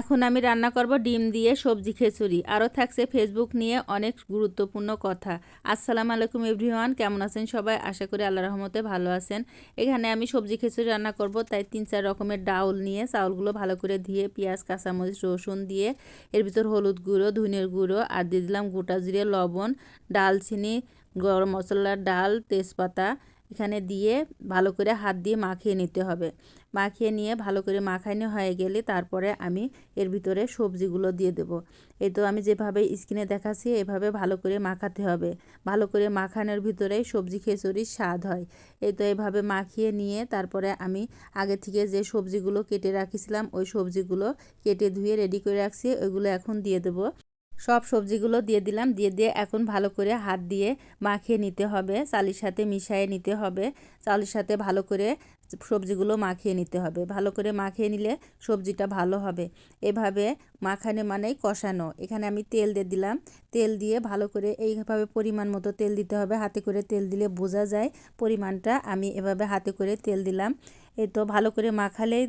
এখন আমি রান্না করব ডিম দিয়ে সবজি খিচুড়ি। আরও থাকছে ফেসবুক নিয়ে অনেক গুরুত্বপূর্ণ কথা। আসসালামু আলাইকুম এভরিওয়ান, কেমন আছেন সবাই? আশা করি আল্লাহ রহমতে ভালো আছেন। এখানে আমি সবজি খিচুড়ি রান্না করব, তাই তিন চার রকমের ডাউল নিয়ে চাউলগুলো ভালো করে ধুয়ে পেঁয়াজ, কাঁচামরিচ, রসুন দিয়ে এর ভিতর হলুদ গুঁড়ো ধনের গুঁড়ো আর দিয়ে দিলাম গোটা জিরে, লবণ, ডালচিনি, গরম মশলার ডাল, তেজপাতা এখানে দিয়ে ভালো করে হাত দিয়ে মাখিয়ে নিতে হবে। মাখিয়ে নিয়ে ভালো করে মাখানো হয়ে গেলে তারপরে আমি এর ভিতরে সবজিগুলো দিয়ে দেব। এই তো আমি যেভাবে স্কিনে দেখাচ্ছি, এভাবে ভালো করে মাখাতে হবে। ভালো করে মাখানোর ভিতরেই সবজি খিচুড়ির স্বাদ হয়। এই তো এভাবে মাখিয়ে নিয়ে তারপরে আমি আগে থেকে যে সবজিগুলো কেটে রাখিছিলাম, ওই সবজিগুলো কেটে ধুয়ে রেডি করে রাখছি। ওইগুলো এখন দিয়ে দেবো। সব সবজিগুলো দিয়ে দিলাম। দিয়ে দিয়ে এখন ভালো করে হাত দিয়ে মাখিয়ে নিতে হবে। চালের সাথে মিশিয়ে নিতে হবে। চালের সাথে ভালো করে সবজিগুলো মাখিয়ে নিতে হবে। ভালো করে মাখিয়ে নিলে সবজিটা ভালো হবে। এভাবে মাখানে মানেই কষানো। এখানে আমি তেল দিয়ে দিলাম। তেল দিয়ে ভালো করে এইভাবে পরিমাণ মতো তেল দিতে হবে। হাতে করে তেল দিলে বোঝা যায় পরিমাণটা। আমি এভাবে হাতে করে তেল দিলাম। এই তো ভালো করে মাখালেই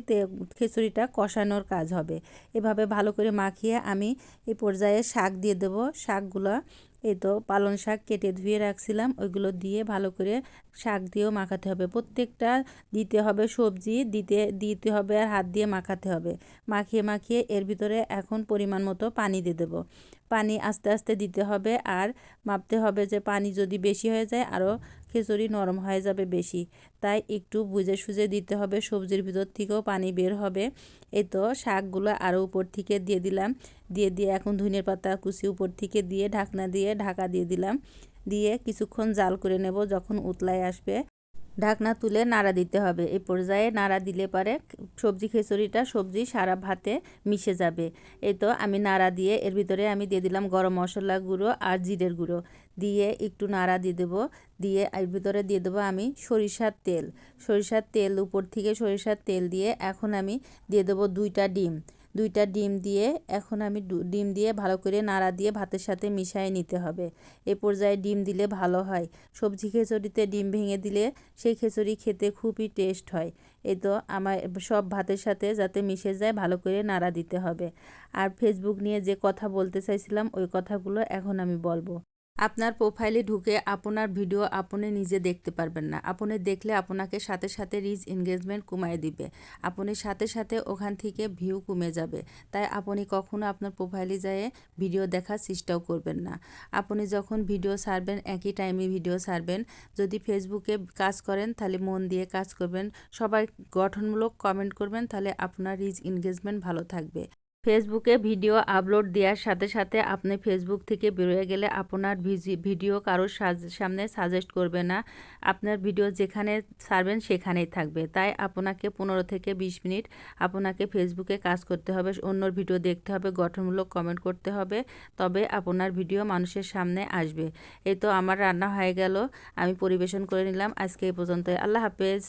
খিচুড়িটা কষানোর কাজ হবে। এভাবে ভালো করে মাখিয়ে আমি এই পর্যায়ে শাক দিয়ে দেবো। শাকগুলো এই তো পালং শাক কেটে ধুয়ে রাখছিলাম, ওইগুলো দিয়ে ভালো করে শাক দিয়েও মাখাতে হবে। প্রত্যেকটা দিতে হবে সবজি, দিতে দিতে হবে আর হাত দিয়ে মাখাতে হবে। মাখিয়ে মাখিয়ে এর ভিতরে এখন পরিমাণ মতো পানি দিয়ে দেবো। পানি আস্তে আস্তে দিতে হবে আর মাপতে হবে যে পানি যদি বেশি হয়ে যায়, আরও খিচুড়ি নরম হয়ে যাবে বেশি। তাই একটু বুঝে সুঝে দিতে হবে, সবজির ভিতর থেকেও পানি বের হবে। এই তো শাকগুলো আরও উপর থেকে দিয়ে দিলাম। দিয়ে দিয়ে এখন ধনের পাতা কুচি উপর থেকে দিয়ে ঢাকনা দিয়ে ঢাকা দিয়ে দিলাম। দিয়ে কিছুক্ষণ জাল করে নেব যখন উতলায় আসবে। ঢাকনা তুলে নাড়া দিতে হবে। এই পর্যায়ে নাড়া দিলে পরে সবজি খিচুড়িটা সবজি সারা ভাতে মিশে যাবে। এই তো আমি নাড়া দিয়ে এর ভিতরে আমি দিয়ে দিলাম গরম মশলা গুঁড়ো আর জিরের গুঁড়ো। দিয়ে একটু নাড়া দিয়ে দেবো। দিয়ে এর ভিতরে দিয়ে দেবো আমি সরিষার তেল। সরিষার তেল, উপর থেকে সরিষার তেল দিয়ে এখন আমি দিয়ে দেবো দুইটা ডিম। দুইটা ডিম দিয়ে এখন আমি ডিম দিয়ে ভালো করে নাড়া দিয়ে ভাতের সাথে মিশিয়ে নিতে হবে। এ পর্যায়ে ডিম দিলে ভালো হয়। সবজি খিচুড়িতে ডিম ভেঙে দিলে সেই খিচুড়ি খেতে খুবই টেস্ট হয়। এ তো আমার সব ভাতের সাথে যাতে মিশে যায় ভালো করে নাড়া দিতে হবে। আর ফেসবুক নিয়ে যে কথা বলতে চাইছিলাম, ওই কথাগুলো এখন আমি বলব। আপনার প্রোফাইলে ঢুকে আপনার ভিডিও আপনি নিজে দেখতে পারবেন না। আপনি দেখলে আপনাকে সাথে সাথে রিচ এনগেজমেন্ট কমায় দিবে। আপনি সাথে সাথে ওখান থেকে ভিউ কমে যাবে। তাই আপনি কখনো আপনার প্রোফাইলে যেয়ে ভিডিও দেখার চেষ্টাও করবেন না। আপনি যখন ভিডিও ছাড়বেন, একই টাইমে ভিডিও ছাড়বেন, যদি ফেসবুকে কাজ করেন, তাহলে মন দিয়ে কাজ করবেন। সবাই গঠনমূলক কমেন্ট করবেন, তাহলে আপনার রিচ এনগেজমেন্ট ভালো থাকবে। ফেসবুকে ভিডিও আপলোড দেওয়ার সাথে সাথে আপনি ফেসবুক থেকে বেরোয় গেলে আপনার ভিডিও কারোর সামনে সাজেস্ট করবে না। আপনার ভিডিও যেখানে ছাড়বেন সেখানেই থাকবে। তাই আপনাকে পনেরো থেকে বিশ মিনিট আপনাকে ফেসবুকে কাজ করতে হবে, অন্যর ভিডিও দেখতে হবে, গঠনমূলক কমেন্ট করতে হবে, তবে আপনার ভিডিও মানুষের সামনে আসবে। এই তো আমার রান্না হয়ে গেল, আমি পরিবেশন করে নিলাম। আজকে এই পর্যন্ত আল্লাহ হাফেজ।